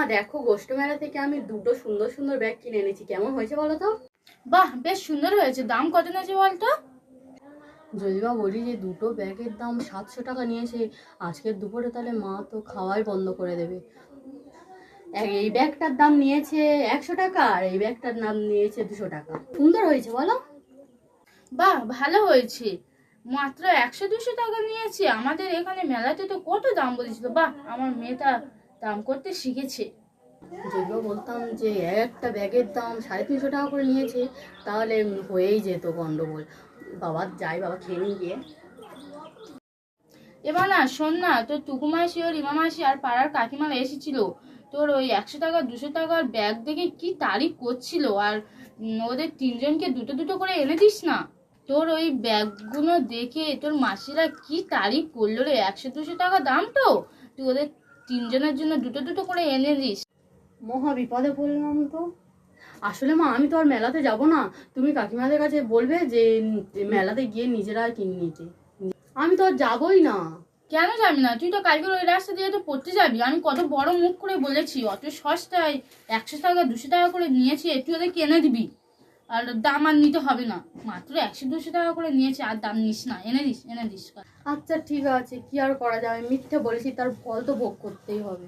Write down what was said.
মা দেখো গোষ্ঠ মেলা থেকে আমি দুটো সুন্দর সুন্দর ব্যাগ কিনে এনেছি। কেমন হয়েছে বলো তো? বাহ বেশ সুন্দর হয়েছে। দাম কত নিয়েছে বলতো? যদি বা বলি যে দুটো ব্যাগের দাম সাতশো টাকা নিয়েছে। আজকের দুপুরে তাহলে মা তো খাওয়াই বন্ধ করে দেবে। এই ব্যাগটার দাম নিয়েছে একশো টাকা আর এই ব্যাগটার দাম নিয়েছে দুশো টাকা। সুন্দর হয়েছে বলো? বাহ ভালো হয়েছে। মাত্র একশো দুশো টাকা নিয়েছে। আমাদের এখানে মেলাতে তো কত দাম বলেছিল। বাহ আমার মেয়েটা দাম করতে শিখেছে। যদিও বলতাম যে একটা ব্যাগের দাম সাড়ে তিনশো টাকা করে নিয়েছে তাহলে হয়েই যেত গন্ডগোল। বাবা যাই বাবা খেয়ে নিয়ে গিয়ে। এবার না শোন না তোর টুকু মাসি ও রিমা মাসি আর পাড়ার কাকিমারা এসেছিল। তোর ওই একশো টাকা দুশো টাকার ব্যাগ দেখে কি তারিফ করছিল আর ওদের তিনজনকে দুটো দুটো করে এনে দিস না। তোর ওই ব্যাগগুলো দেখে তোর মাসিরা কি তারিফ করল রে? একশো দুশো টাকা দাম তো? তুই ওদের তিনজনের জন্য দুটো দুটো করে এনে দিস। মহা বিপদে পড়লাম তো। আসলে মা আমি তো আর মেলাতে যাব না। তুমি কাকিমাদের কাছে বলবে যে মেলাতে গিয়ে নিজেরা কিনে নিতে। আমি তো আর যাবই না। কেন যাবি না? তুই তো কালকে ওই রাস্তা দিয়ে তো পড়তে যাবি। আমি কত বড় মুখ করে বলেছি অত সস্তায় একশো টাকা দুশো টাকা করে নিয়েছি একটু ওদের কেনে দিবি। আর দাম আর নিতে হবে না। মাত্র একশো দুশো টাকা করে নিয়েছে, আর দাম নিস না। এনে দিস এনে দিস। আচ্ছা ঠিক আছে। কি আর করা যাবে? মিথ্যে বলেছি, তার ফল তো ভোগ করতেই হবে।